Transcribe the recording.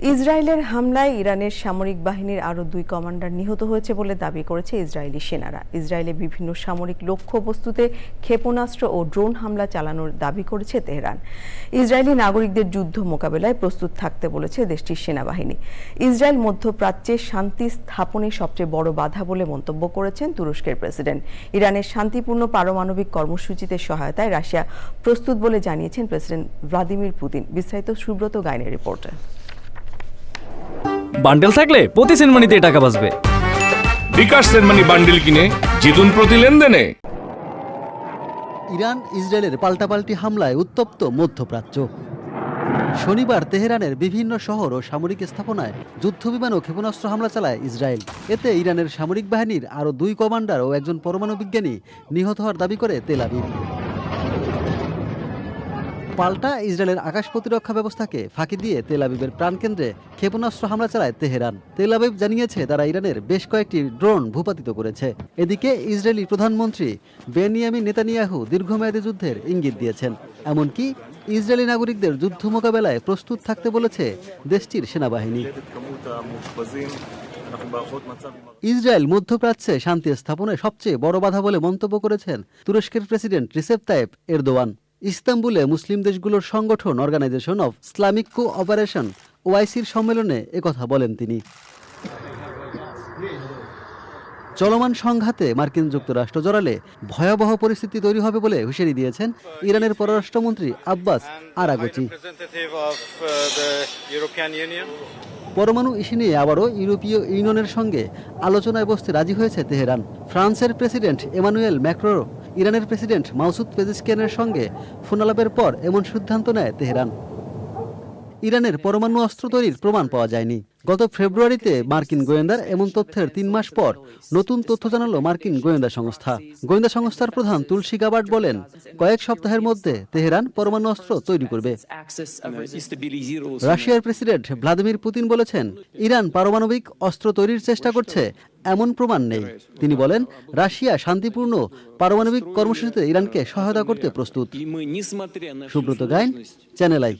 ইসরায়েলের হামলায় ইরানের সামরিক বাহিনীর আরও দুই কমান্ডার নিহত হয়েছে বলে দাবি করেছে ইসরায়েলি সেনারা। ইসরায়েলে বিভিন্ন সামরিক লক্ষ্যবস্তুতে ক্ষেপণাস্ত্র ও ড্রোন হামলা চালানোর দাবি করেছে তেহরান। ইসরায়েলি নাগরিকদের যুদ্ধ মোকাবেলায় প্রস্তুত থাকতে বলেছে দেশটির সেনাবাহিনী। ইসরায়েল মধ্যপ্রাচ্যে শান্তি স্থাপনে সবচেয়ে বড় বাধা বলে মন্তব্য করেছেন তুরস্কের প্রেসিডেন্ট। ইরানের শান্তিপূর্ণ পারমাণবিক কর্মসূচিতে সহায়তায় রাশিয়া প্রস্তুত বলে জানিয়েছেন প্রেসিডেন্ট ভ্লাদিমির পুতিন। বিস্তারিত সুব্রত গাইনের রিপোর্টে। বান্ডেল থাকলে প্রতি সেনমানিতে টাকা বাঁচবে। বিকাশ সেনমানি বান্ডিল কিনে জিতুন প্রতি লেনদেনে। ইরান ইসরায়েলের পাল্টাপাল্টি হামলায় উত্তপ্ত মধ্যপ্রাচ্য। শনিবার তেহরানের বিভিন্ন শহর ও সামরিক স্থাপনায় যুদ্ধবিমান ও ক্ষেপণাস্ত্র হামলা চালায় ইসরায়েল। এতে ইরানের সামরিক বাহিনীর আরও দুই কমান্ডার ও একজন পরমাণু বিজ্ঞানী নিহত হওয়ার দাবি করে তেল আবিব। পাল্টা ইসরায়েলের আকাশ প্রতিরক্ষা ব্যবস্থাকে ফাঁকি দিয়ে তেল আবিবের প্রাণকেন্দ্রে ক্ষেপণাস্ত্র হামলা চালায় তেহরান। তেল আবিব জানিয়েছে তারা ইরানের বেশ কয়েকটি ড্রোন ভূপাতিত করেছে। এদিকে ইসরায়েলি প্রধানমন্ত্রী বেনিয়ামিন নেতানিয়াহু দীর্ঘমেয়াদী যুদ্ধের ইঙ্গিত দিয়েছেন। এমনকি ইসরায়েলি নাগরিকদের যুদ্ধ মোকাবেলায় প্রস্তুত থাকতে বলেছে দেশটির সেনাবাহিনী। ইসরায়েল মধ্যপ্রাচ্যে শান্তি স্থাপনে সবচেয়ে বড় বাধা বলে মন্তব্য করেছেন তুরস্কের প্রেসিডেন্ট রিসেপ তাইপ এরদোয়ান। ইস্তাম্বুলে মুসলিম দেশগুলোর সংগঠন organisation of Islamic cooperation ওআইসির সম্মেলনে একথা বলেন তিনি চলমান সংঘাতে মার্কিন যুক্তরাষ্ট্র জড়ালে ভয়াবহ পরিস্থিতি তৈরি হবে বলে হুঁশিয়ারি দিয়েছেন ইরানের পররাষ্ট্রমন্ত্রী আব্বাস আরাগচি. পরমাণু ইস্যু নিয়ে আবারও ইউরোপীয় ইউনিয়নের সঙ্গে আলোচনায় বসতে রাজি হয়েছে তেহরান ফ্রান্সের প্রেসিডেন্ট এমানুয়েল ম্যাক্রো ইরানের প্রেসিডেন্ট মাউসুদ পেজিশকিয়ানের সঙ্গে ফোনালাপের পর এমন সিদ্ধান্ত নেয় তেহরান। ইরানের পরমাণু অস্ত্র তৈরির প্রমাণ পাওয়া যায়নি। গত ফেব্রুয়ারিতে মার্কিন গোয়েন্দার এমন তথ্যের তিন মাস পর নতুন তথ্য জানালো মার্কিন গোয়েন্দা সংস্থা। গোয়েন্দা সংস্থার প্রধান তুলসী গাবার্ড বলেন, কয়েক সপ্তাহের মধ্যে তেহরান পরমাণু অস্ত্র তৈরি করবে। রাশিয়ার প্রেসিডেন্ট ভ্লাদিমির পুতিন বলেছেন, ইরান পারমাণবিক অস্ত্র তৈরির চেষ্টা করছে, এমন প্রমাণ নেই। তিনি বলেন, রাশিয়া শান্তিপূর্ণ পারমাণবিক কর্মসূচিতে ইরানকে সহায়তা করতে প্রস্তুত। Subrata Gain channel I.